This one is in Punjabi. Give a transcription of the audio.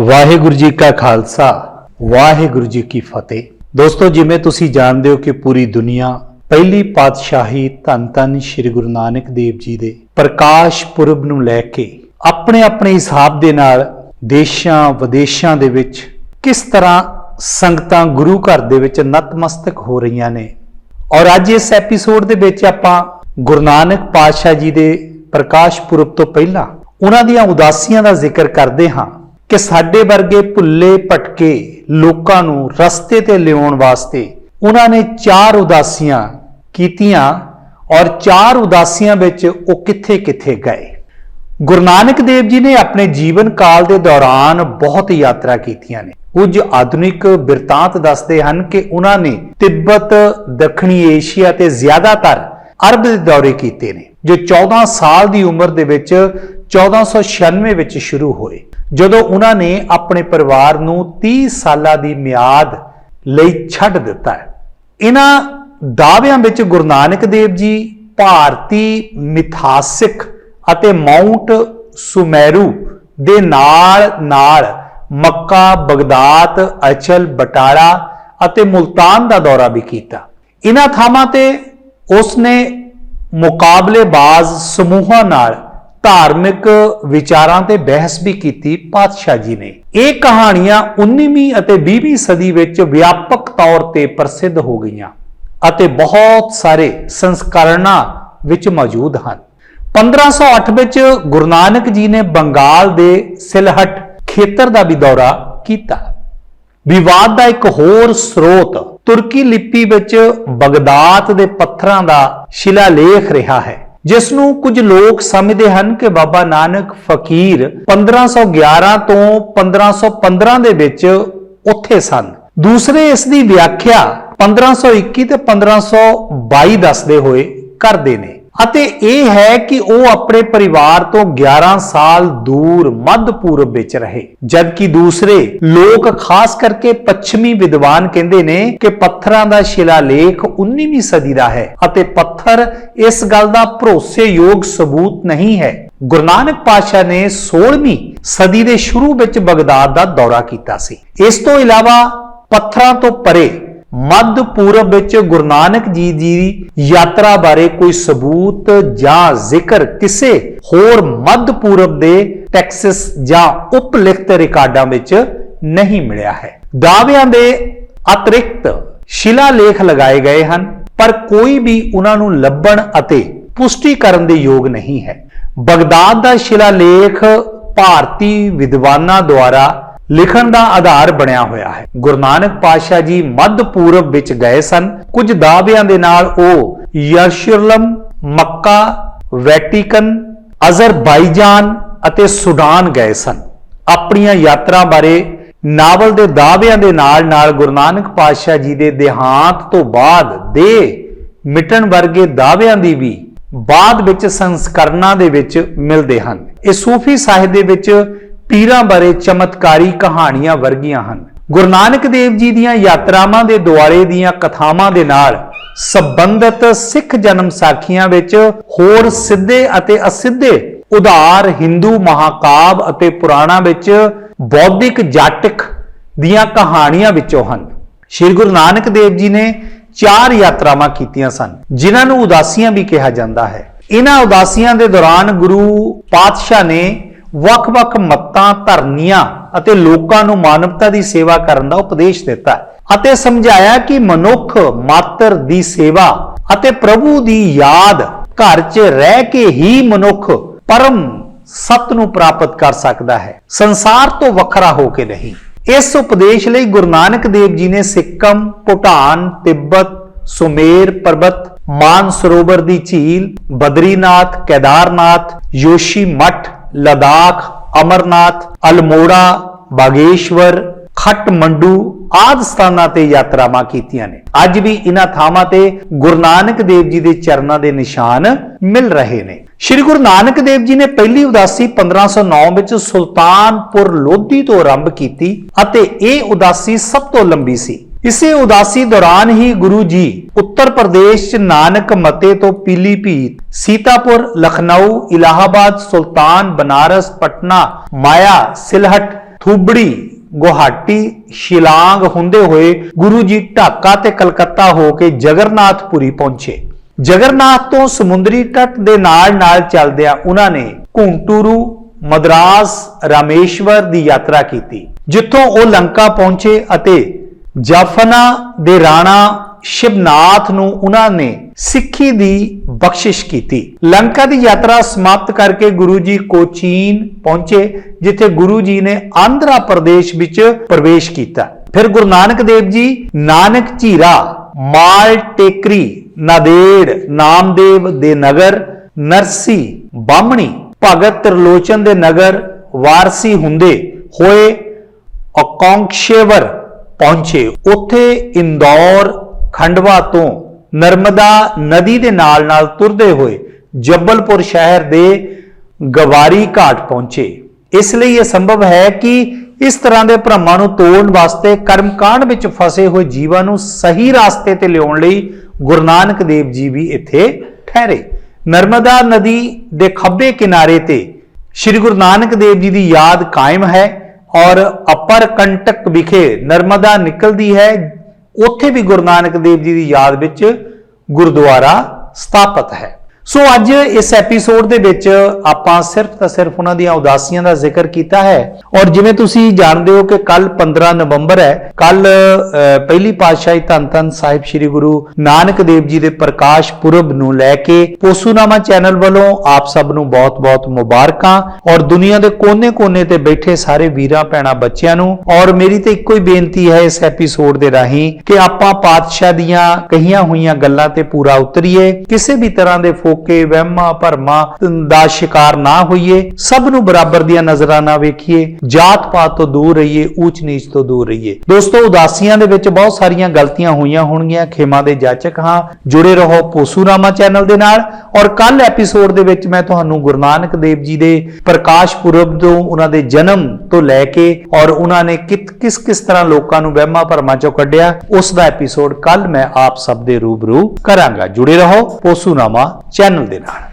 ਵਾਹਿਗੁਰੂ ਜੀ ਕਾ ਖਾਲਸਾ, ਵਾਹਿਗੁਰੂ ਜੀ ਕੀ ਫਤਿਹ। ਦੋਸਤੋ, ਜਿਵੇਂ ਤੁਸੀਂ ਜਾਣਦੇ ਹੋ ਕਿ ਪੂਰੀ ਦੁਨੀਆ ਪਹਿਲੀ ਪਾਤਸ਼ਾਹੀ ਧੰਨ ਧੰਨ ਸ੍ਰੀ ਗੁਰੂ ਨਾਨਕ ਦੇਵ ਜੀ ਦੇ ਪ੍ਰਕਾਸ਼ ਪੁਰਬ ਨੂੰ ਲੈ ਕੇ ਆਪਣੇ ਆਪਣੇ ਹਿਸਾਬ ਦੇ ਨਾਲ ਦੇਸ਼ਾਂ ਵਿਦੇਸ਼ਾਂ ਦੇ ਵਿੱਚ ਕਿਸ ਤਰ੍ਹਾਂ ਸੰਗਤਾਂ ਗੁਰੂ ਘਰ ਦੇ ਵਿੱਚ ਨਤਮਸਤਕ ਹੋ ਰਹੀਆਂ ਨੇ। ਔਰ ਅੱਜ ਇਸ ਐਪੀਸੋਡ ਦੇ ਵਿੱਚ ਆਪਾਂ ਗੁਰੂ ਨਾਨਕ ਪਾਤਸ਼ਾਹ ਜੀ ਦੇ ਪ੍ਰਕਾਸ਼ ਪੁਰਬ ਤੋਂ ਪਹਿਲਾਂ ਉਹਨਾਂ ਦੀਆਂ ਉਦਾਸੀਆਂ ਦਾ ਜ਼ਿਕਰ ਕਰਦੇ ਹਾਂ। ਕਿ ਸਾਡੇ ਵਰਗੇ ਭੁੱਲੇ ਭਟਕੇ ਲੋਕਾਂ ਨੂੰ ਰਸਤੇ ਤੇ ਲਿਆਉਣ ਵਾਸਤੇ ਉਹਨਾਂ ਨੇ ਚਾਰ ਉਦਾਸੀਆਂ ਕੀਤੀਆਂ ਔਰ ਚਾਰ ਉਦਾਸੀਆਂ ਵਿੱਚ ਉਹ ਕਿੱਥੇ-ਕਿੱਥੇ ਗਏ। ਗੁਰੂ ਨਾਨਕ ਦੇਵ ਜੀ ਨੇ ਆਪਣੇ ਜੀਵਨ ਕਾਲ ਦੇ ਦੌਰਾਨ ਬਹੁਤ ਯਾਤਰਾ ਕੀਤੀਆਂ ਨੇ। ਕੁਝ ਆਧੁਨਿਕ ਬਿਰਤਾਂਤ ਦੱਸਦੇ ਹਨ ਕਿ ਉਹਨਾਂ ਨੇ ਤਿੱਬਤ, ਦੱਖਣੀ ਏਸ਼ੀਆ ਤੇ ਜ਼ਿਆਦਾਤਰ ਅਰਬ ਦੇ ਦੌਰੇ ਕੀਤੇ ਨੇ, ਜੋ 14 ਸਾਲ ਦੀ ਉਮਰ ਦੇ ਵਿੱਚ 1496 ਵਿੱਚ ਸ਼ੁਰੂ ਹੋਏ। ਜਦੋਂ ਉਹਨਾਂ ਨੇ ਆਪਣੇ ਪਰਿਵਾਰ ਨੂੰ 30 ਸਾਲਾਂ ਦੀ ਮਿਆਦ ਲਈ ਛੱਡ ਦਿੱਤਾ ਹੈ। ਇਹਨਾਂ ਦਾਅਵਿਆਂ ਵਿੱਚ ਗੁਰੂ ਨਾਨਕ ਦੇਵ ਜੀ, ਭਾਰਤੀ ਮਿਥਾਸਿਕ ਅਤੇ ਮਾਉਂਟ ਸੁਮੇਰੂ ਦੇ ਨਾਲ ਨਾਲ ਮੱਕਾ, ਬਗਦਾਦ, ਅਚਲ, ਬਟਾਲਾ ਅਤੇ ਮੁਲਤਾਨ ਦਾ ਦੌਰਾ ਵੀ ਕੀਤਾ। ਇਹਨਾਂ ਥਾਵਾਂ ਤੇ ਉਸ ਨੇ ਮੁਕਾਬਲੇਬਾਜ਼ ਸਮੂਹਾਂ ਨਾਲ ਧਾਰਮਿਕ ਵਿਚਾਰਾਂ ਤੇ ਬਹਿਸ ਵੀ ਕੀਤੀ ਪਾਤਸ਼ਾਹ ਜੀ ਨੇ। ਇਹ ਕਹਾਣੀਆਂ 19ਵੀਂ ਅਤੇ 20ਵੀਂ ਸਦੀ ਵਿੱਚ ਵਿਆਪਕ ਤੌਰ ਤੇ ਪ੍ਰਸਿੱਧ ਹੋ ਗਈਆਂ ਅਤੇ ਬਹੁਤ ਸਾਰੇ ਸੰਸਕਰਣਾਂ ਵਿੱਚ ਮੌਜੂਦ ਹਨ। 1508 ਵਿੱਚ ਗੁਰੂ ਨਾਨਕ ਜੀ ਨੇ ਬੰਗਾਲ ਦੇ ਸਿਲਹਟ ਖੇਤਰ ਦਾ ਵੀ ਦੌਰਾ ਕੀਤਾ। ਵਿਵਾਦ ਦਾ ਇੱਕ ਹੋਰ ਸਰੋਤ ਤੁਰਕੀ ਲਿਪੀ ਵਿੱਚ ਬਗਦਾਦ ਦੇ ਪੱਥਰਾਂ ਦਾ ਸ਼ਿਲਾਲੇਖ ਰਿਹਾ ਹੈ। ਜਿਸ ਨੂੰ ਕੁਝ ਲੋਕ ਸਮਝਦੇ ਹਨ ਕਿ ਬਾਬਾ ਨਾਨਕ ਫਕੀਰ 1511 ਤੋਂ 1515 ਦੇ ਵਿੱਚ ਉੱਥੇ ਸਨ। ਦੂਸਰੇ ਇਸ ਦੀ ਵਿਆਖਿਆ 1521 ਤੇ 1522 ਦੱਸਦੇ ਹੋਏ ਕਰਦੇ ਨੇ। ਅਤੇ ਇਹ ਹੈ ਕਿ ਉਹ ਆਪਣੇ ਪਰਿਵਾਰ ਤੋਂ 11 ਸਾਲ ਦੂਰ ਮੱਧ ਪੂਰਬ ਵਿੱਚ ਰਹੇ। ਜਦਕਿ ਦੂਸਰੇ ਲੋਕ ਖਾਸ ਕਰਕੇ ਪੱਛਮੀ ਵਿਦਵਾਨ ਕਹਿੰਦੇ ਨੇ ਕਿ ਪੱਥਰਾਂ ਦਾ ਸ਼ਿਲਾਲੇਖ 19ਵੀਂ ਸਦੀ ਦਾ ਹੈ ਅਤੇ ਪੱਥਰ ਇਸ ਗੱਲ ਦਾ ਭਰੋਸੇਯੋਗ ਸਬੂਤ ਨਹੀਂ ਹੈ। ਗੁਰੂ ਨਾਨਕ ਪਾਤਸ਼ਾਹ ਨੇ 16ਵੀਂ ਸਦੀ ਦੇ ਸ਼ੁਰੂ ਵਿੱਚ ਬਗਦਾਦ ਦਾ ਦੌਰਾ ਕੀਤਾ ਸੀ। ਇਸ ਤੋਂ ਇਲਾਵਾ ਪੱਥਰਾਂ ਤੋਂ ਪਰੇ ਮੱਧ ਪੂਰਬ ਵਿੱਚ ਗੁਰੂ ਨਾਨਕ ਜੀ ਦੀ ਯਾਤਰਾ ਬਾਰੇ ਕੋਈ ਸਬੂਤ ਜਾਂ ਜ਼ਿਕਰ ਕਿਸੇ ਹੋਰ ਮੱਧ ਪੂਰਬ ਦੇ ਟੈਕਸਸ ਜਾਂ ਉਪਲਿਖਤ ਰਿਕਾਰਡਾਂ ਵਿੱਚ ਨਹੀਂ ਮਿਲਿਆ ਹੈ। ਦਾਅਵਿਆਂ ਦੇ ਅਤਿਰਿਕਤ ਸ਼ਿਲਾਲੇਖ ਲਗਾਏ ਗਏ ਹਨ, ਪਰ ਕੋਈ ਵੀ ਉਹਨਾਂ ਨੂੰ ਲੱਭਣ ਅਤੇ ਪੁਸ਼ਟੀ ਕਰਨ ਦੇ ਯੋਗ ਨਹੀਂ ਹੈ। ਬਗਦਾਦ ਦਾ ਸ਼ਿਲਾਲੇਖ ਭਾਰਤੀ ਵਿਦਵਾਨਾਂ ਦੁਆਰਾ ਲਿਖਣ ਦਾ ਆਧਾਰ ਬਣਿਆ ਹੋਇਆ ਹੈ। ਗੁਰੂ ਨਾਨਕ ਪਾਤਸ਼ਾਹ ਜੀ ਮੱਧ ਪੂਰਬ ਵਿੱਚ ਗਏ ਸਨ। ਕੁਝ ਦਾਅਵਿਆਂ ਦੇ ਨਾਲ ਉਹ ਯਰਸ਼ਲਮ ਮੱਕਾ, ਵੈਟੀਕਨ, ਅਜ਼ਰਬਾਈਜਾਨ ਅਤੇ ਸੁਡਾਨ ਗਏ ਸਨ। ਆਪਣੀਆਂ ਯਾਤਰਾ ਬਾਰੇ ਨਾਵਲ ਦੇ ਦਾਅਵਿਆਂ ਦੇ ਨਾਲ-ਨਾਲ ਗੁਰੂ ਨਾਨਕ ਪਾਤਸ਼ਾਹ ਜੀ ਦੇ ਦੇਹਾਂਤ ਤੋਂ ਬਾਅਦ ਦੇ ਮਿਟਣ ਵਰਗੇ ਦਾਅਵਿਆਂ ਦੀ ਵੀ ਬਾਅਦ ਵਿੱਚ ਸੰਸਕਰਨਾਂ ਦੇ ਵਿੱਚ ਮਿਲਦੇ ਹਨ। ਇਹ ਸੂਫੀ ਸਾਹਿਤ ਦੇ ਵਿੱਚ ਪੀਰਾਂ ਬਾਰੇ ਚਮਤਕਾਰੀ ਕਹਾਣੀਆਂ ਵਰਗੀਆਂ ਹਨ। ਗੁਰੂ ਨਾਨਕ ਦੇਵ ਜੀ ਦੀਆਂ ਯਾਤਰਾਵਾਂ ਦੇ ਦੁਆਲੇ ਦੀਆਂ ਕਥਾਵਾਂ ਦੇ ਨਾਲ ਸੰਬੰਧਿਤ ਸਿੱਖ ਜਨਮ ਸਾਖੀਆਂ ਵਿੱਚ ਹੋਰ ਸਿੱਧੇ ਅਤੇ ਅਸਿੱਧੇ ਉਧਾਰ ਹਿੰਦੂ ਮਹਾਕਾਵ ਅਤੇ ਪੁਰਾਣਾਂ ਵਿੱਚ ਬੌਧਿਕ ਜਾਟਕ ਦੀਆਂ ਕਹਾਣੀਆਂ ਵਿੱਚੋਂ ਹਨ। ਸ਼੍ਰੀ ਗੁਰੂ ਨਾਨਕ ਦੇਵ ਜੀ ਨੇ ਚਾਰ ਯਾਤਰਾਵਾਂ ਕੀਤੀਆਂ ਸਨ, ਜਿਨ੍ਹਾਂ ਨੂੰ ਉਦਾਸੀਆਂ ਵੀ ਕਿਹਾ ਜਾਂਦਾ ਹੈ। ਇਹਨਾਂ ਉਦਾਸੀਆਂ ਦੇ ਦੌਰਾਨ ਗੁਰੂ ਪਾਤਸ਼ਾਹ ਨੇ ਵੱਖ-ਵੱਖ ਮੱਤਾਂ, ਧਰਨੀਆਂ ਅਤੇ ਲੋਕਾਂ ਨੂੰ ਮਾਨਵਤਾ ਦੀ ਸੇਵਾ ਕਰਨ ਦਾ ਉਪਦੇਸ਼ ਦਿੱਤਾ ਅਤੇ ਸਮਝਾਇਆ ਕਿ ਮਨੁੱਖ ਮਾਤਰ ਦੀ ਸੇਵਾ ਅਤੇ ਪ੍ਰਭੂ ਦੀ ਯਾਦ ਘਰ 'ਚ ਰਹਿ ਕੇ ਹੀ ਮਨੁੱਖ ਪਰਮ ਸਤ ਨੂੰ ਪ੍ਰਾਪਤ ਕਰ ਸਕਦਾ ਹੈ। ਸੰਸਾਰ ਤੋਂ ਵੱਖਰਾ ਹੋ ਕੇ ਨਹੀਂ। ਇਸ ਉਪਦੇਸ਼ ਲਈ ਗੁਰੂ ਨਾਨਕ ਦੇਵ ਜੀ ਨੇ ਸਿੱਕਮ, ਭੂਟਾਨ, ਤਿੱਬਤ, ਸੁਮੇਰ ਪਰਬਤ, ਮਾਨ ਸਰੋਵਰ ਦੀ ਝੀਲ, ਬਦਰੀਨਾਥ, ਕੇਦਾਰਨਾਥ, ਯੋਸ਼ੀ ਮੱਠ ਲਦਾਖ ਅਮਰਨਾਥ ਅਲਮੋੜਾ ਬਾਗੇਸ਼ਵਰ ਖੱਟ ਮੰਡੂ ਆਦ ਸਥਾਨਾਂ ਤੇ ਯਾਤਰਾਵਾਂ ਕੀਤੀਆਂ ਨੇ ਅੱਜ ਵੀ ਇਹਨਾਂ ਥਾਵਾਂ ਤੇ ਗੁਰੂ ਨਾਨਕ ਦੇਵ ਜੀ ਦੇ ਚਰਨਾਂ ਦੇ ਨਿਸ਼ਾਨ ਮਿਲ ਰਹੇ ਨੇ ਸ਼੍ਰੀ ਗੁਰੂ ਨਾਨਕ ਦੇਵ ਜੀ ਨੇ ਪਹਿਲੀ ਉਦਾਸੀ 1509 ਵਿੱਚ ਸੁਲਤਾਨਪੁਰ ਲੋਧੀ ਤੋਂ ਆਰੰਭ ਕੀਤੀ ਅਤੇ ਇਹ ਉਦਾਸੀ ਸਭ ਤੋਂ ਲੰਬੀ ਸੀ ਇਸੇ ਉਦਾਸੀ ਦੌਰਾਨ ਹੀ ਗੁਰੂ ਜੀ ਉੱਤਰ ਪ੍ਰਦੇਸ਼ ਚ ਨਾਨਕ ਮਤੇ ਤੋਂ ਪੀਲੀਭੀਤ, ਸੀਤਾਪੁਰ, ਲਖਨਊ, ਇਲਾਹਾਬਾਦ, ਸੁਲਤਾਨ, ਬਨਾਰਸ, ਪਟਨਾ, ਮਾਇਆ, ਸਿਲਹਟ, ਥੂਬੜੀ, ਗੁਹਾਟੀ, ਸ਼ਿਲਾਂਗ ਹੁੰਦੇ ਹੋਏ ਗੁਰੂ ਜੀ ਢਾਕਾ ਤੇ ਕਲਕੱਤਾ ਹੋ ਕੇ ਜਗਰਨਾਥਪੁਰੀ ਪਹੁੰਚੇ। ਜਗਰਨਾਥ ਤੋਂ ਸਮੁੰਦਰੀ ਤੱਟ ਦੇ ਨਾਲ-ਨਾਲ ਚੱਲਦਿਆਂ ਉਹਨਾਂ ਨੇ ਘੁੰਟੂਰੂ, ਮਦਰਾਸ, ਰਾਮੇਸ਼ਵਰ ਦੀ ਯਾਤਰਾ ਕੀਤੀ, ਜਿੱਥੋਂ ਉਹ ਲੰਕਾ ਪਹੁੰਚੇ ਅਤੇ ਜਾਫਨਾ ਦੇ ਰਾਣਾ ਸ਼ਿਵਨਾਥ ਨੂੰ ਉਹਨਾਂ ਨੇ ਸਿੱਖੀ ਦੀ ਬਖਸ਼ਿਸ਼ ਕੀਤੀ। ਲੰਕਾ ਦੀ ਯਾਤਰਾ ਸਮਾਪਤ ਕਰਕੇ ਗੁਰੂ ਜੀ ਕੋਚੀਨ ਪਹੁੰਚੇ, ਜਿੱਥੇ ਗੁਰੂ ਜੀ ਨੇ ਆਂਧਰਾ ਪ੍ਰਦੇਸ਼ ਵਿੱਚ ਪ੍ਰਵੇਸ਼ ਕੀਤਾ। ਫਿਰ ਗੁਰੂ ਨਾਨਕ ਦੇਵ ਜੀ, ਨਾਨਕ ਝੀਰਾ ਮਾਲ ਟੇਕਰੀ, ਨਾਦੇੜ, ਨਾਮਦੇਵ ਦੇ ਨਗਰ, ਨਰਸੀ, ਬਾਹਮਣੀ, ਭਗਤ ਤ੍ਰਿਲੋਚਨ ਦੇ ਨਗਰ, ਵਾਰਸੀ ਹੁੰਦੇ ਹੋਏ ਅਕੌਂਕਸ਼ੇਵਰ ਪਹੁੰਚੇ। ਉੱਥੇ ਇੰਦੌਰ, ਖੰਡਵਾ ਤੋਂ ਨਰਮਦਾ ਨਦੀ ਦੇ ਨਾਲ-ਨਾਲ ਤੁਰਦੇ ਹੋਏ ਜੱਬਲਪੁਰ ਸ਼ਹਿਰ ਦੇ ਗਵਾਰੀ ਘਾਟ ਪਹੁੰਚੇ। ਇਸ ਲਈ ਇਹ ਸੰਭਵ ਹੈ ਕਿ ਇਸ ਤਰ੍ਹਾਂ ਦੇ ਭ੍ਰਮਾਂ ਨੂੰ ਤੋੜਨ ਵਾਸਤੇ ਕਰਮਕਾਂਡ ਵਿੱਚ ਫਸੇ ਹੋਏ ਜੀਵਾਂ ਨੂੰ ਸਹੀ ਰਾਸਤੇ ਤੇ ਲਿਆਉਣ ਲਈ ਗੁਰੂ ਨਾਨਕ ਦੇਵ ਜੀ ਵੀ ਇੱਥੇ ਠਹਿਰੇ। ਨਰਮਦਾ ਨਦੀ ਦੇ ਖੱਬੇ ਕਿਨਾਰੇ ਤੇ ਸ੍ਰੀ ਗੁਰੂ ਨਾਨਕ ਦੇਵ ਜੀ ਦੀ ਯਾਦ ਕਾਇਮ ਹੈ। ਔਰ ਅਪਰ ਕੰਟਕ ਵਿਖੇ ਨਰਮਦਾ ਨਿਕਲਦੀ ਹੈ, ਉੱਥੇ ਵੀ ਗੁਰੂ ਨਾਨਕ ਦੇਵ ਜੀ ਦੀ ਯਾਦ ਵਿੱਚ ਗੁਰਦੁਆਰਾ ਸਥਾਪਿਤ ਹੈ। ਸੋ ਅੱਜ ਇਸ ਐਪੀਸੋਡ ਦੇ ਵਿੱਚ ਆਪਾਂ ਸਿਰਫ ਤਾਂ ਸਿਰਫ ਉਹਨਾਂ ਦੀਆਂ ਉਦਾਸੀਆਂ ਦਾ ਜ਼ਿਕਰ ਕੀਤਾ ਹੈ। ਔਰ ਜਿਵੇਂ ਤੁਸੀਂ ਜਾਣਦੇ ਹੋ ਕਿ ਕੱਲ 15 ਨਵੰਬਰ ਹੈ ਕੱਲ ਪਹਿਲੀ ਪਾਤਸ਼ਾਹੀ ਧੰਨ ਧੰਨ ਸਾਹਿਬ ਸ੍ਰੀ ਗੁਰੂ ਨਾਨਕ ਦੇਵ ਜੀ ਦੇ ਪ੍ਰਕਾਸ਼ ਪੁਰਬ ਨੂੰ ਲੈ ਕੇ ਪੋਸੂਨਾਮਾ ਚੈਨਲ ਵੱਲੋਂ ਆਪ ਸਭ ਨੂੰ ਬਹੁਤ-ਬਹੁਤ ਮੁਬਾਰਕਾਂ। ਔਰ ਦੁਨੀਆ ਦੇ ਕੋਨੇ-ਕੋਨੇ ਤੇ ਬੈਠੇ ਸਾਰੇ ਵੀਰਾਂ, ਭੈਣਾਂ, ਬੱਚਿਆਂ ਨੂੰ, ਔਰ ਮੇਰੀ ਤੇ ਇੱਕੋ ਹੀ ਬੇਨਤੀ ਹੈ ਇਸ ਐਪੀਸੋਡ ਦੇ ਰਾਹੀਂ ਕਿ ਆਪਾਂ ਪਾਤਸ਼ਾਹ ਦੀਆਂ ਕਹੀਆਂ ਹੋਈਆਂ ਗੱਲਾਂ ਤੇ ਪੂਰਾ ਉਤਰੀਏ। ਕਿਸੇ ਵੀ ਤਰ੍ਹਾਂ ਦੇ ਫੋਕ ਕੇ ਵਹਿਮਾਂ, ਭਰਮਾਂ ਦਾ ਸ਼ਿਕਾਰ ਨਾ ਹੋਈਏ। ਸਭ ਨੂੰ ਬਰਾਬਰ ਦੀਆਂ ਨਜ਼ਰਾਂ ਨਾਲ ਵੇਖੀਏ। ਜਾਤ ਪਾਤ ਤੋਂ ਦੂਰ ਰਹੀਏ, ਊਚ ਨੀਚ ਤੋਂ ਦੂਰ ਰਹੀਏ। ਦੋਸਤੋ, ਉਦਾਸੀਆਂ ਦੇ ਵਿੱਚ ਬਹੁਤ ਸਾਰੀਆਂ ਗਲਤੀਆਂ ਹੋਈਆਂ ਹੋਣਗੀਆਂ। ਖੇਮਾ ਦੇ ਜਾਚਕ ਹਾਂ। ਜੁੜੇ ਰਹੋ ਪੋਸੂਰਾਮਾ ਚੈਨਲ ਦੇ ਨਾਲ। ਔਰ ਕੱਲ ਐਪੀਸੋਡ ਦੇ ਵਿੱਚ ਮੈਂ ਤੁਹਾਨੂੰ ਗੁਰੂ ਨਾਨਕ ਦੇਵ ਜੀ ਦੇ ਪ੍ਰਕਾਸ਼ ਪੁਰਬ ਤੋਂ, ਉਹਨਾਂ ਦੇ ਜਨਮ ਤੋਂ ਲੈ ਕੇ ਔਰ ਉਹਨਾਂ ਨੇ ਕਿਤ- ਕਿਸ ਕਿਸ ਤਰ੍ਹਾਂ ਲੋਕਾਂ ਨੂੰ ਵਹਿਮਾਂ, ਭਰਮਾਂ ਚੋਂ ਕੱਢਿਆ, ਉਸ ਦਾ ਐਪੀਸੋਡ ਕੱਲ ਮੈਂ ਆਪ ਸਭ ਦੇ ਰੂਬਰੂ ਕਰਾਂਗਾ। ਜੁੜੇ ਰਹੋ ਪੋਸੂਨਾਮਾ ਚੈਨਲ ਦੇ ਨਾਲ।